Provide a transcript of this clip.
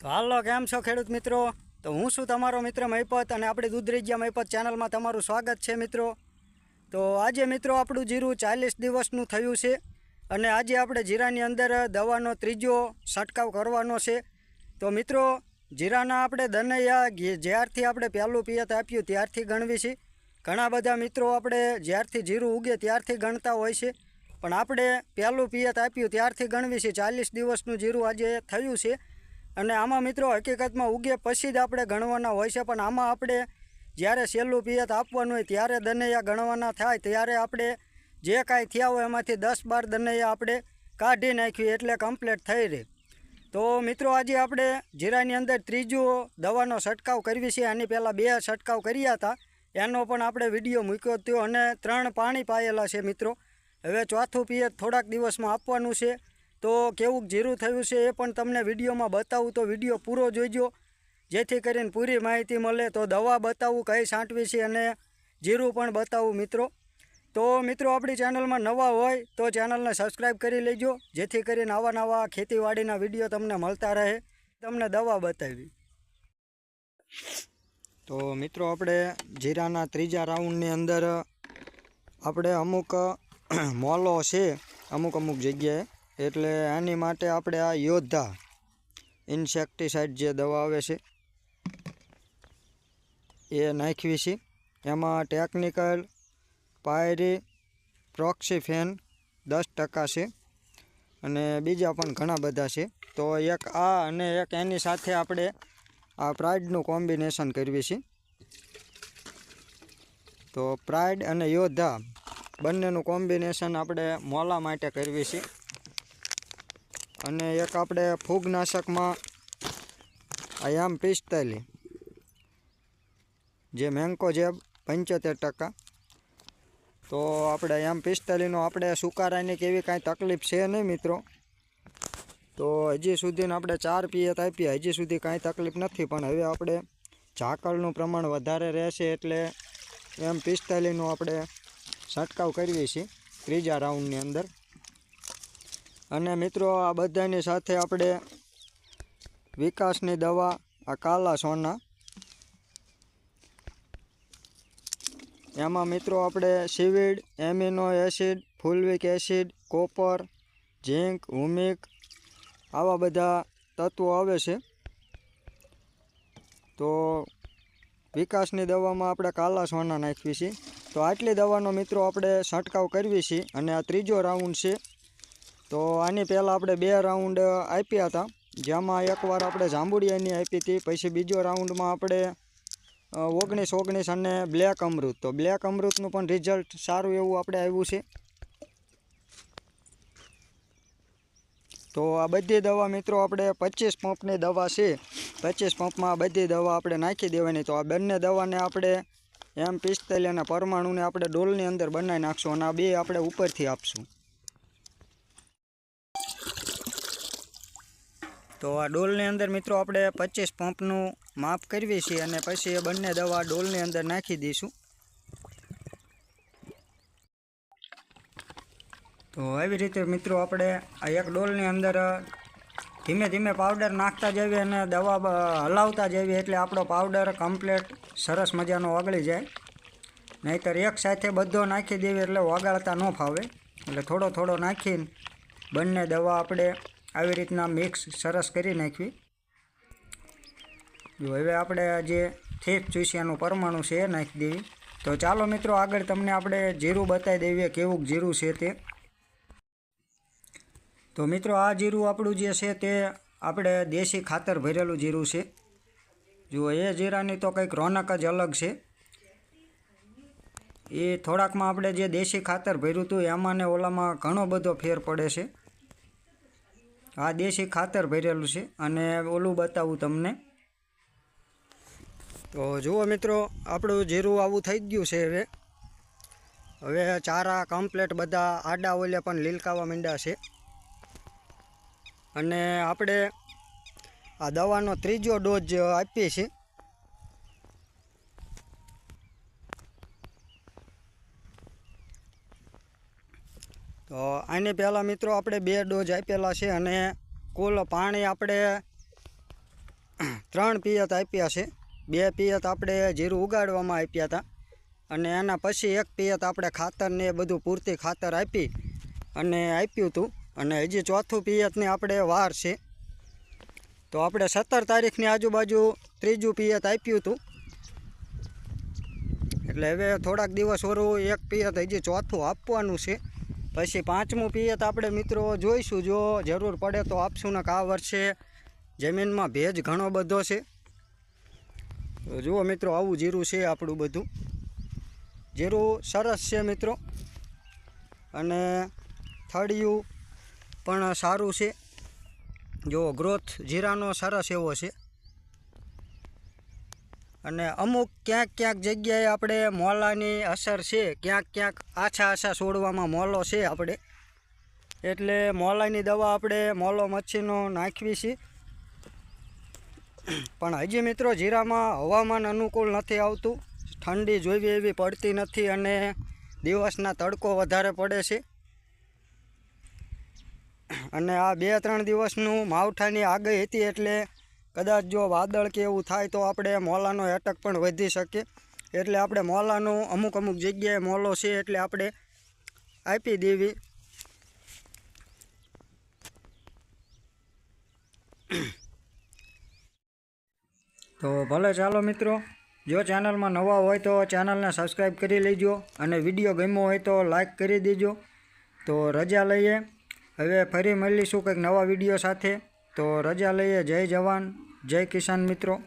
તો હાલો, કેમ છો ખેડૂત મિત્રો? તો હું છું તમારો મિત્ર મહિપત અને આપણી દૂધરેજિયા મહિપત ચેનલમાં તમારું સ્વાગત છે મિત્રો. તો આજે મિત્રો આપણું જીરું ચાલીસ દિવસનું થયું છે અને આજે આપણે જીરાની અંદર દવાનો ત્રીજો છંટકાવ કરવાનો છે. તો મિત્રો, જીરાના આપણે દનૈયા જ્યારથી આપણે પહેલું પિયત આપ્યું ત્યારથી ગણવી છે. ઘણા બધા મિત્રો આપણે જ્યારથી જીરું ઉગે ત્યારથી ગણતા હોય છે. પણ આપણે પહેલું પિયત આપ્યું ત્યારથી ગણવી છે. ચાલીસ દિવસનું જીરું આજે થયું છે. અને આમાં મિત્રો હકીકતમાં ઉગે પછી જ આપણે ગણવાના હોય છે, પણ આમાં આપણે જ્યારે સહેલું પિયત આપવાનું હોય ત્યારે દનૈયા ગણવાના થાય, ત્યારે આપણે જે કાંઈ થયા હોય એમાંથી દસ બાર દનૈયા આપણે કાઢી નાખ્યું એટલે કમ્પ્લીટ થઈ રહે. તો મિત્રો આજે આપણે જીરાની અંદર ત્રીજો દવાનો છંટકાવ કરવી છે, આની પહેલાં બે છંટકાવ કર્યા હતા. એનો પણ આપણે વીડિયો મૂક્યો હતો અને ત્રણ પાણી પાયેલા છે મિત્રો. હવે ચોથું પિયત થોડાક દિવસમાં આપવાનું છે. તો કેવું જીરું થયું છે એ પણ તમને વિડીયોમાં બતાવું. તો વીડિયો પૂરો જોઈજો જેથી કરીને પૂરી માહિતી મળે તો દવા બતાવું, કઈ છાંટવી છે અને જીરું પણ બતાવું મિત્રો. તો મિત્રો, આપણી ચેનલમાં નવા હોય તો ચેનલને સબસ્ક્રાઈબ કરી લેજો. જેથી કરીને આવા નવા ખેતીવાડીના વીડિયો તમને મળતા રહે. તમને દવા બતાવી. તો મિત્રો, આપણે જીરાના ત્રીજા રાઉન્ડની અંદર આપણે અમુક મોલો છે. અમુક અમુક જગ્યાએ એટલે આની માટે આપણે આ યોદ્ધા ઇન્સેક્ટિસાઇડ જે દવા આવે છે, એ નાખવી છે. એમાં ટેકનિકલ પાયરી પ્રોક્સીફેન દસ ટકા છે અને બીજા પણ ઘણા બધા છે. તો એક આ અને એક એની સાથે આપણે આ પ્રાઇડનું કોમ્બિનેશન કરવી છે. તો પ્રાઇડ અને યોદ્ધા બંનેનું કોમ્બિનેશન આપણે મોલા માટે કરવી છે. અને એક આપણે ફૂગનાશકમાં આયામ પિસ્તાલી, જે મેંકો જેબ પંચોતેર ટકા. તો આપણે આયામ પિસ્તાલીનો આપણે સુકારાની કે એવી કાંઈ તકલીફ છે નહીં મિત્રો? તો હજી સુધીને આપણે ચાર પિયત આપીએ હજી સુધી કાંઈ તકલીફ નથી, પણ હવે આપણે ઝાકળનું પ્રમાણ વધારે રહેશે એટલે એમ પિસ્તાલીસનું આપણે છંટકાવ કરીએ છીએ ત્રીજા રાઉન્ડની અંદર. અને મિત્રો, આ બધાની સાથે આપણે વિકાસની દવા, આ કાલા સોના. એમાં મિત્રો આપણે seaweed, amino acid, fulvic acid, copper, zinc, humic, આવા બધા તત્વો આવે છે. તો વિકાસની દવામાં આપણે કાલા સોના નાખવી છે. તો આટલી દવાનો મિત્રો આપણે છંટકાવ કરવી છે અને આ ત્રીજો રાઉન્ડ છે. તો આની પહેલાં આપણે બે રાઉન્ડ આપ્યા હતા. જેમાં એકવાર આપણે જાંબુડિયાની આપી હતી, પછી બીજો રાઉન્ડમાં આપણે ઓગણીસ ઓગણીસ અને બ્લેક અમૃત. તો બ્લેક અમૃતનું પણ રિઝલ્ટ સારું એવું આપણે આવ્યું છે. તો આ બધી દવા મિત્રો આપણે પચીસ પંપની દવા છે. પચીસ પંપમાં આ બધી દવા આપણે નાખી દેવાની. તો આ બંને દવાને આપણે એમ પિસ્તાલી અને પરમાણુને આપણે ડોલની અંદર બનાવી નાખશું અને આ બે આપણે ઉપરથી આપશું. તો આ ડોલની અંદર મિત્રો આપણે પચીસ પંપનું માપ કરવી છે અને પછી એ બંને દવા ડોલની અંદર નાખી દઈશું. તો આવી રીતે મિત્રો આપણે આ એક ડોલની અંદર ધીમે ધીમે પાવડર નાખતા જઈએ અને દવા હલાવતા જઈએ એટલે આપણો પાવડર કમ્પ્લેટ સરસ મજાનો ઓગળી જાય. નહીંતર એક સાથે બધો નાખી દેવી એટલે ઓગાળતા ન ફાવે. એટલે થોડો થોડો નાખીને બંને દવા આપણે આવી રીતના મિક્સ સરસ કરી નાખવી. જો હવે આપણે જે થેપ ચૂસિયાનું પરમાણુ છે એ નાખી દેવી. તો ચાલો મિત્રો, આગળ તમને આપણે જીરું બતાવી દઈએ કેવું જીરું છે તે. તો મિત્રો, આ જીરું આપણું જે છે તે આપણે દેશી ખાતર ભરેલું જીરું છે. જુઓ એ જીરાની તો કંઈક રોનક જ અલગ છે. એ થોડાકમાં આપણે જે દેશી ખાતર ભર્યું હતું એમાં ને ઓલામાં ઘણો બધો ફેર પડે છે. આ દેશી ખાતર ભરેલું છે અને ઓલું બતાવું તમને. તો જુઓ મિત્રો, આપણું જીરું આવું થઈ ગયું છે હવે. હવે ચારા કમ્પ્લેટ બધા આડા ઓલે પણ લીલકાવા માંડ્યા છે. અને આપણે આ દવાનો ત્રીજો ડોઝ આપીએ છીએ તો આની પહેલાં મિત્રો આપણે બે ડોઝ આપેલા છે અને કુલ પાણી આપણે ત્રણ પિયત આપ્યા છે. બે પિયત આપણે જીરું ઉગાડવામાં આપ્યા હતા અને એના પછી એક પિયત આપણે ખાતરને એ બધું પૂરતી ખાતર આપી અને આપ્યું હતું. અને હજી ચોથું પિયતની આપણે વાર છે. તો આપણે સત્તર તારીખની આજુબાજુ ત્રીજું પિયત આપ્યું હતું. એટલે હવે થોડાક દિવસ વરું એક પિયત હજી ચોથું આપવાનું છે. પછી પાંચમું પિયત આપણે મિત્રો જોઈશું. જો જરૂર પડે તો આપશું ને આ વર્ષે જમીનમાં ભેજ ઘણો બધો છે. જુઓ મિત્રો, આવું જીરું છે આપણું બધું. જીરું સરસ છે મિત્રો. અને થળિયું પણ સારું છે. જો ગ્રોથ જીરાનો સરસ એવો છે. અને અમુક ક્યાંક ક્યાંક જગ્યાએ આપણે મોલાની અસર છે, ક્યાંક ક્યાંક આછા આછા છોડવામાં મોલો છે આપણે. એટલે મોલાની દવા આપણે મોલો મચ્છીનો નાખવી છે. પણ હજી મિત્રો જીરામાં હવામાન અનુકૂળ નથી આવતું. ઠંડી જોઈવી એવી પડતી નથી અને દિવસના તડકો વધારે પડે છે. અને આ બે ત્રણ દિવસનું માવઠાની આગાહી હતી એટલે કદાચ જો વાદળ કે એવું થાય તો આપણે મોલાનો એટક પણ વધી શકે એટલે આપણે મોલાનું અમુક અમુક જગ્યાએ મોલો છે એટલે આપણે આપી દેવી. તો ભલે ચાલો મિત્રો, જો ચેનલમાં નવા હોય તો ચેનલને સબસ્ક્રાઈબ કરી લેજો અને વીડિયો ગમ્યો હોય તો લાઈક કરી દેજો. તો રજા લઈએ. હવે ફરી મળીશું કંઈક નવા વીડિયો સાથે. તો રજા લઈએ. જય જવાન. જય કિસાન મિત્રો.